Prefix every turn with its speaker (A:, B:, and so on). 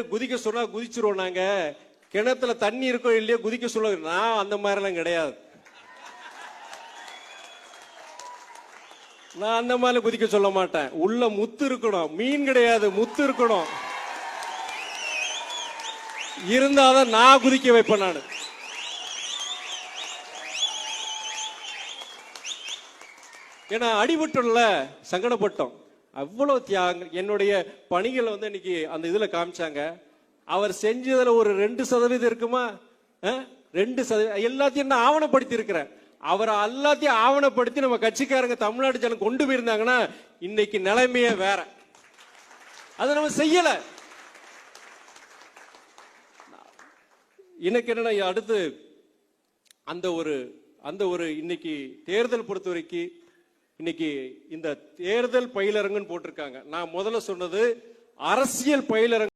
A: குதிக்க சொன்னா குதிச்சிருவோம் நாங்க. கிணத்துல தண்ணி இருக்கோ இல்லையோ குதிக்க சொல்ல நான் அந்த மாதிரிலாம் கிடையாது. நான் அந்த மாதிரி குதிக்க சொல்ல மாட்டேன். உள்ள முத்து இருக்கணும். மீன் கிடையாது முத்து இருக்கணும். இருந்தாதான் நான் குதிக்க வைப்பேன் நான். ஏன்னா அடிபட்டோம்ல சங்கடப்பட்டோம். அவ்வளவு தியாகம் என்னுடைய பணிகளை வந்து இன்னைக்கு அந்த இதுல காமிச்சாங்க. அவர் செஞ்சதுல ஒரு ரெண்டு சதவீதம் இருக்குமா? ரெண்டு சதவீதம் எல்லாத்தையும் நான் ஆவணப்படுத்தி இருக்கிறேன் அவரை எல்லாத்தையும் ஆவணப்படுத்தி நம்ம கட்சிக்காரங்க தமிழ்நாடு ஜனம் கொண்டு போயிருந்தாங்கன்னா இன்னைக்கு நிலைமையே வேற. அதை நம்ம செய்யல. எனக்கு என்னன்னா அடுத்து அந்த ஒரு அந்த ஒரு இன்னைக்கு தேர்தல் பொறுத்த வரைக்கும் இன்னைக்கு இந்த தேர்தல் பயிலரங்குன்னு போட்டிருக்காங்க. நான் முதல்ல சொன்னது அரசியல் பயிலரங்கு